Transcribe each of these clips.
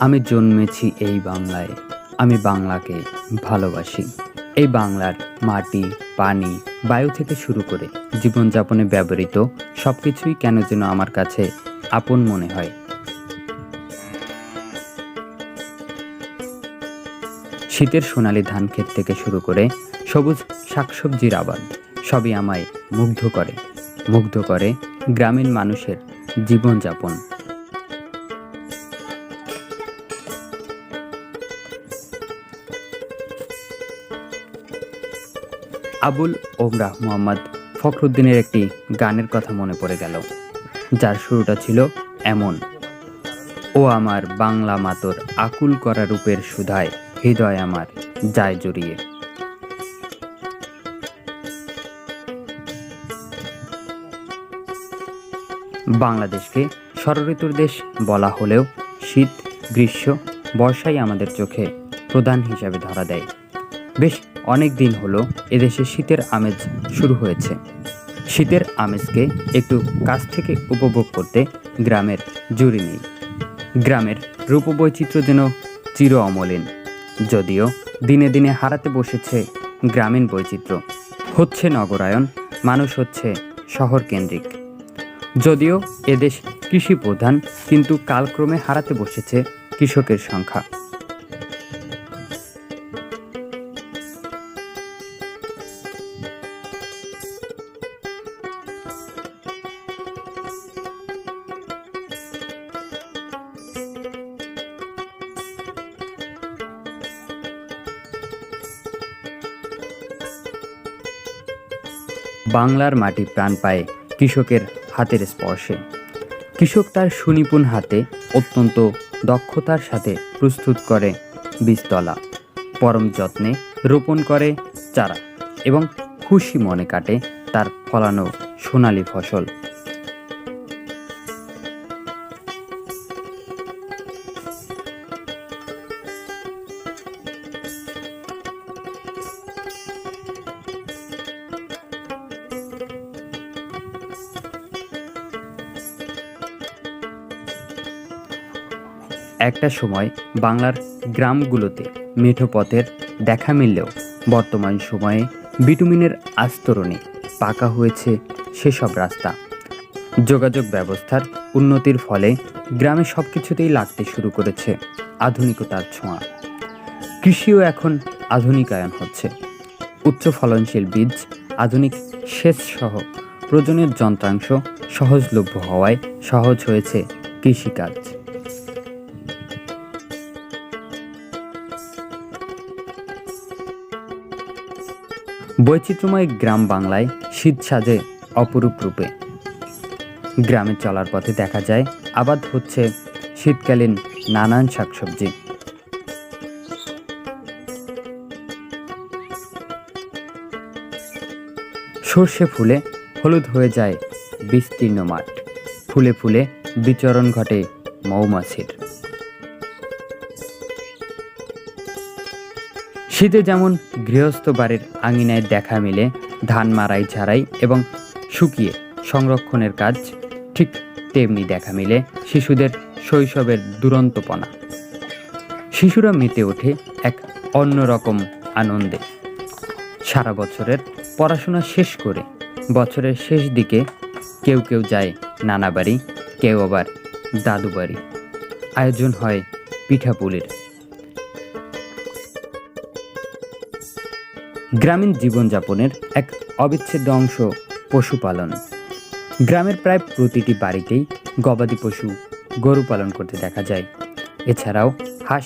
আমি জন্মেছি এই বাংলায়। আমি বাংলাকে ভালোবাসি। এই বাংলার মাটি, পানি, বায়ু থেকে শুরু করে জীবনযাপনে ব্যবহৃত সব কিছুই কেন যেন আমার কাছে আপন মনে হয়। শীতের সোনালি ধান ক্ষেত থেকে শুরু করে সবুজ শাকসবজির আবাদ, সবই আমায় মুগ্ধ করে। মুগ্ধ করে গ্রামীণ মানুষের জীবনযাপন। আবুল ওমরাহ মোহাম্মদ ফখরুদ্দিনের একটি গানের কথা মনে পড়ে গেল, যার শুরুটা ছিল এমন, ও আমার বাংলা মাতর আকুল করা রূপের সুধায়, হৃদয় আমার যায় জড়িয়ে। বাংলাদেশকে ষড়ঋতুর দেশ বলা হলেও শীত, গ্রীষ্ম, বর্ষাই আমাদের চোখে প্রধান হিসাবে ধরা দেয়। বেশ অনেক দিন হলো এদেশে শীতের আমেজ শুরু হয়েছে। শীতের আমেজকে একটু কাছ থেকে উপভোগ করতে গ্রামের জুড়ি নেই। গ্রামের রূপবৈচিত্র্য যেন চির অমলিন। যদিও দিনে দিনে হারাতে বসেছে গ্রামীণ বৈচিত্র্য। হচ্ছে নগরায়ন মানুষ হচ্ছে শহর কেন্দ্রিক যদিও এদেশ কৃষি প্রধান কিন্তু কালক্রমে হারাতে বসেছে কৃষকের সংখ্যা। বাংলার মাটি প্রাণ পায় কৃষকের হাতের স্পর্শে। কৃষক তার সুনিপুণ হাতে অত্যন্ত দক্ষতার সাথে প্রস্তুত করে বীজতলা। পরম যত্নে রোপণ করে চারা এবং খুশি মনে কাটে তার ফলানো সোনালি ফসল। একটা সময় বাংলার গ্রামগুলোতে মেঠো পথের দেখা মিললেও বর্তমান সময়ে বিটুমিনের আস্তরণে পাকা হয়েছে সেসব রাস্তা। যোগাযোগ ব্যবস্থার উন্নতির ফলে গ্রামে সব কিছুতেই লাগতে শুরু করেছে আধুনিকতার ছোঁয়া। কৃষিও এখন আধুনিকায়ন হচ্ছে। উচ্চ ফলনশীল বীজ, আধুনিক সেচ সহ প্রয়োজনীয় যন্ত্রাংশ সহজলভ্য হওয়ায় সহজ হয়েছে কৃষিকাজ। বৈচিত্র্যময় গ্রাম বাংলায় শীত সাজে অপরূপ রূপে। গ্রামে চলার পথে দেখা যায়, আবাদ হচ্ছে শীতকালীন নানান শাকসবজি। সর্ষে ফুলে হলুদ হয়ে যায় বিস্তীর্ণ মাঠ। ফুলে ফুলে বিচরণ ঘটে মৌমাছির। শীতে যেমন গৃহস্থ বাড়ির আঙিনায় দেখা মিলে, ধান মারাই ঝাড়াই এবং শুকিয়ে সংরক্ষণের কাজ ঠিক তেমনি দেখা মিলে শিশুদের শৈশবের দুরন্তপনা। শিশুরা মেতে ওঠে এক অন্যরকম আনন্দে। সারা বছরের পড়াশোনা শেষ করে বছরের শেষ দিকে কেউ কেউ যায় নানা বাড়ি, কেউ আবার দাদু বাড়ি। আয়োজন হয় পিঠাপুলির। গ্রামীণ জীবনযাপনের এক অবিচ্ছেদ্য অংশ পশুপালন। গ্রামের প্রায় প্রতিটি বাড়িতেই গবাদি পশু গরু পালন করতে দেখা যায়। এছাড়াও হাঁস,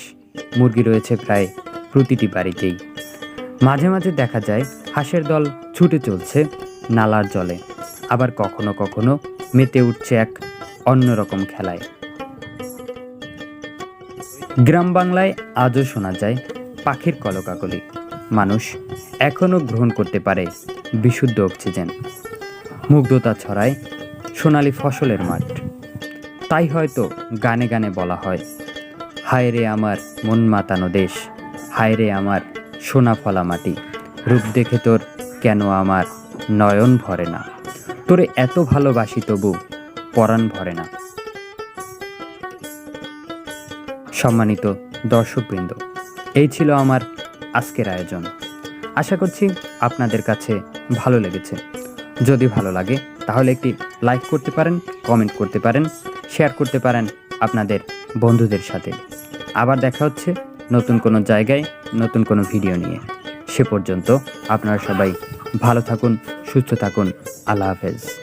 মুরগি রয়েছে প্রায় প্রতিটি বাড়িতেই। মাঝে মাঝে দেখা যায় হাঁসের দল ছুটে চলছে নালার জলে। আবার কখনো কখনো মেতে উঠছে এক অন্যরকম খেলায়। গ্রাম বাংলায় আজও শোনা যায় পাখির কলকাকলি। মানুষ এখনও গ্রহণ করতে পারে বিশুদ্ধ অক্সিজেন। মুগ্ধতা ছড়ায় সোনালি ফসলের মাঠ। তাই হয়তো গানে গানে বলা হয়, হায় রে আমার মন মাতানো দেশ, হায় রে আমার সোনা ফলা মাটি, রূপ দেখে তোর কেন আমার নয়ন ভরে না? তোরে এত ভালোবাসি তবু পরাণ ভরে না। সম্মানিত দর্শকবৃন্দ, এই ছিল আমার আজকের আয়োজন। আশা করছি আপনাদের কাছে ভালো লেগেছে। যদি ভালো লাগে, তাহলে একটি লাইক করতে পারেন, কমেন্ট করতে পারেন, শেয়ার করতে পারেন আপনাদের বন্ধুদের সাথে। আবার দেখা হচ্ছে নতুন কোনো জায়গায়, নতুন কোনো ভিডিও নিয়ে। সে পর্যন্ত আপনারা সবাই ভালো থাকুন, সুস্থ থাকুন। আল্লাহ হাফেজ।